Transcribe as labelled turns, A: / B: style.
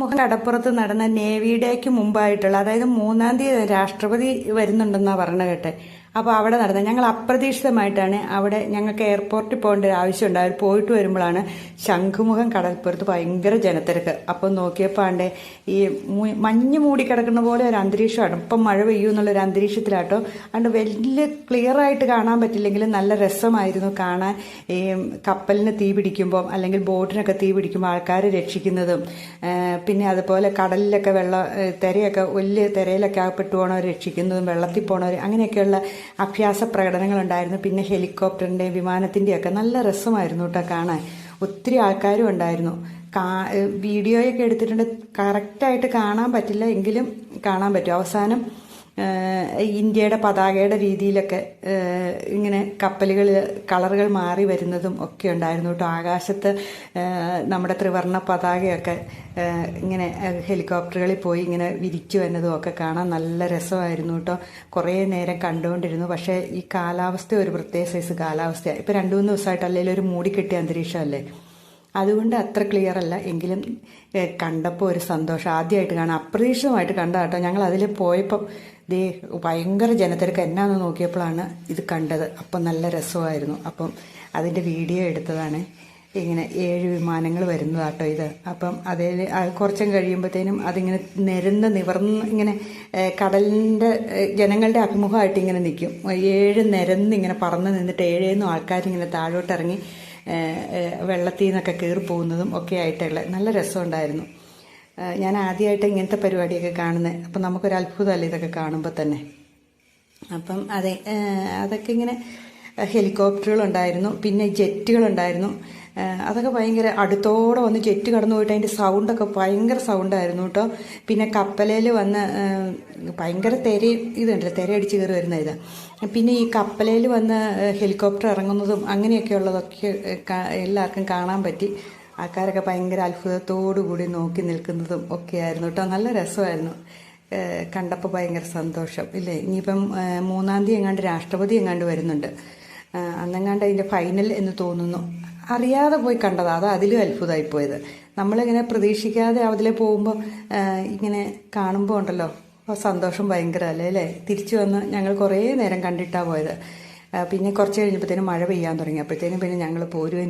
A: മുഖം കടപ്പുറത്ത് നടന്ന നേവി ഡേക്ക് മുമ്പായിട്ടുള്ള അതായത് മൂന്നാം തീയതി രാഷ്ട്രപതി വരുന്നുണ്ടെന്നാ പറഞ്ഞ കേട്ടെ. അപ്പോൾ അവിടെ നടന്ന ഞങ്ങൾ അപ്രതീക്ഷിതമായിട്ടാണ് അവിടെ ഞങ്ങൾക്ക് എയർപോർട്ടിൽ പോകേണ്ട ഒരു ആവശ്യമുണ്ട് അവർ പോയിട്ട് വരുമ്പോഴാണ് ശംഖുമുഖം കടൽപ്പുറത്ത് ഭയങ്കര ജനത്തിരക്ക്. അപ്പം നോക്കിയപ്പോൾ ആണ്ടേ ഈ മഞ്ഞ് മൂടി കിടക്കുന്ന പോലെ ഒരു അന്തരീക്ഷമാണ്. ഇപ്പം മഴ പെയ്യൂ എന്നുള്ളൊരു അന്തരീക്ഷത്തിലാട്ടോ. അതുകൊണ്ട് വലിയ ക്ലിയർ ആയിട്ട് കാണാൻ പറ്റില്ലെങ്കിലും നല്ല രസമായിരുന്നു കാണാൻ. ഈ കപ്പലിന് തീ പിടിക്കുമ്പോൾ അല്ലെങ്കിൽ ബോട്ടിനൊക്കെ തീ പിടിക്കുമ്പോൾ ആൾക്കാരെ രക്ഷിക്കുന്നതും പിന്നെ അതുപോലെ കടലിലൊക്കെ വെള്ളം തിരയൊക്കെ വലിയ തിരയിലൊക്കെ അകപ്പെട്ടു പോകണവർ രക്ഷിക്കുന്നതും വെള്ളത്തിൽ പോകണവർ അങ്ങനെയൊക്കെയുള്ള അഭ്യാസ പ്രകടനങ്ങളുണ്ടായിരുന്നു. പിന്നെ ഹെലികോപ്റ്ററിന്റെയും വിമാനത്തിന്റെയും ഒക്കെ നല്ല രസമായിരുന്നു കേട്ടോ കാണാൻ. ഒത്തിരി ആൾക്കാരും ഉണ്ടായിരുന്നു. കാ വീഡിയോയൊക്കെ എടുത്തിട്ടുണ്ട്. കറക്റ്റായിട്ട് കാണാൻ പറ്റില്ല എങ്കിലും കാണാൻ പറ്റും. അവസാനം ഇന്ത്യയുടെ പതാകയുടെ രീതിയിലൊക്കെ ഇങ്ങനെ കപ്പലുകൾ കളറുകൾ മാറി വരുന്നതും ഒക്കെ ഉണ്ടായിരുന്നു കേട്ടോ. ആകാശത്ത് നമ്മുടെ ത്രിവർണ പതാകയൊക്കെ ഇങ്ങനെ ഹെലികോപ്റ്ററുകളിൽ പോയി ഇങ്ങനെ വിരിച്ചു വരുന്നതും ഒക്കെ കാണാൻ നല്ല രസമായിരുന്നു കേട്ടോ. കുറേ നേരം കണ്ടുകൊണ്ടിരുന്നു. പക്ഷേ ഈ കാലാവസ്ഥ ഒരു പ്രത്യേക സൈസ് കാലാവസ്ഥയാണ് ഇപ്പോൾ രണ്ട് മൂന്ന് ദിവസമായിട്ട് അല്ലെങ്കിൽ ഒരു മൂടിക്കെട്ടിയ അന്തരീക്ഷമല്ലേ? അതുകൊണ്ട് അത്ര ക്ലിയർ അല്ല. എങ്കിലും കണ്ടപ്പോൾ ഒരു സന്തോഷം. ആദ്യമായിട്ട് കാണാം അപ്രതീക്ഷിതമായിട്ട് കണ്ട കേട്ടോ. ഞങ്ങൾ അതിൽ പോയപ്പം ദേ ഭയങ്കര ജനത്തിരക്ക്. എന്നാന്ന് നോക്കിയപ്പോഴാണ് ഇത് കണ്ടത്. അപ്പം നല്ല രസമായിരുന്നു. അപ്പം അതിന്റെ വീഡിയോ എടുത്തതാണ്. ഇങ്ങനെ ഏഴ് വിമാനങ്ങൾ വരുന്നതാട്ടോ ഇത്. അപ്പം അതിൽ കുറച്ചും കഴിയുമ്പോഴത്തേനും അതിങ്ങനെ നിരന്ന് നിവർന്ന് ഇങ്ങനെ കടലിന്റെ ജനങ്ങളുടെ അഭിമുഖമായിട്ട് ഇങ്ങനെ നിൽക്കും. ഏഴ് നിരന്ന് ഇങ്ങനെ പറന്ന് നിന്നിട്ട് ഏഴേന്നും ആൾക്കാരിങ്ങനെ താഴോട്ട് ഇറങ്ങി ഏഹ് ഏഹ് വെള്ളത്തിൽ നിന്നൊക്കെ കയറി പോകുന്നതും ഒക്കെ ആയിട്ടുള്ള നല്ല രസമുണ്ടായിരുന്നു. ഞാൻ ആദ്യമായിട്ട് ഇങ്ങനത്തെ പരിപാടിയൊക്കെ കാണുന്നത് അപ്പം നമുക്കൊരു അത്ഭുതമല്ലേ ഇതൊക്കെ കാണുമ്പോൾ തന്നെ. അപ്പം അതെ അതൊക്കെ ഇങ്ങനെ ഹെലികോപ്റ്ററുകളുണ്ടായിരുന്നു. പിന്നെ ജെറ്റുകളുണ്ടായിരുന്നു. അതൊക്കെ ഭയങ്കര അടുത്തോടെ വന്ന് ജെറ്റ് കടന്നു പോയിട്ട് അതിന്റെ സൗണ്ടൊക്കെ ഭയങ്കര സൗണ്ടായിരുന്നു കേട്ടോ. പിന്നെ കപ്പലയിൽ വന്ന് ഭയങ്കര തിര ഇതുണ്ടല്ലോ തിര അടിച്ച് കയറി വരുന്ന ഇത് പിന്നെ ഈ കപ്പലയിൽ വന്ന് ഹെലികോപ്റ്റർ ഇറങ്ങുന്നതും അങ്ങനെയൊക്കെ ഉള്ളതൊക്കെ എല്ലാവർക്കും കാണാൻ പറ്റി. ആൾക്കാരൊക്കെ ഭയങ്കര അത്ഭുതത്തോടു കൂടി നോക്കി നിൽക്കുന്നതും ഒക്കെ ആയിരുന്നു കേട്ടോ. നല്ല രസമായിരുന്നു. കണ്ടപ്പോൾ ഭയങ്കര സന്തോഷം. ഇല്ലേ? ഇനിയിപ്പം മൂന്നാം തീയതി എങ്ങാണ്ട് രാഷ്ട്രപതി എങ്ങാണ്ട് വരുന്നുണ്ട്. അന്നെങ്ങാണ്ട് അതിന്റെ ഫൈനൽ എന്ന് തോന്നുന്നു. അറിയാതെ പോയി കണ്ടതാ. അത് അതിലും അത്ഭുതമായി പോയത്. നമ്മളിങ്ങനെ പ്രതീക്ഷിക്കാതെ അതിലെ പോകുമ്പോൾ ഇങ്ങനെ കാണുമ്പോൾ ഉണ്ടല്ലോ സന്തോഷം ഭയങ്കര അല്ലേ അല്ലേ? തിരിച്ചു വന്ന് ഞങ്ങൾ കുറേ നേരം കണ്ടിട്ടാണ് പോയത്. പിന്നെ കുറച്ച് കഴിഞ്ഞപ്പോഴത്തേനും മഴ പെയ്യാൻ തുടങ്ങി. അപ്പോഴത്തേനും പിന്നെ ഞങ്ങൾ പോരുകയും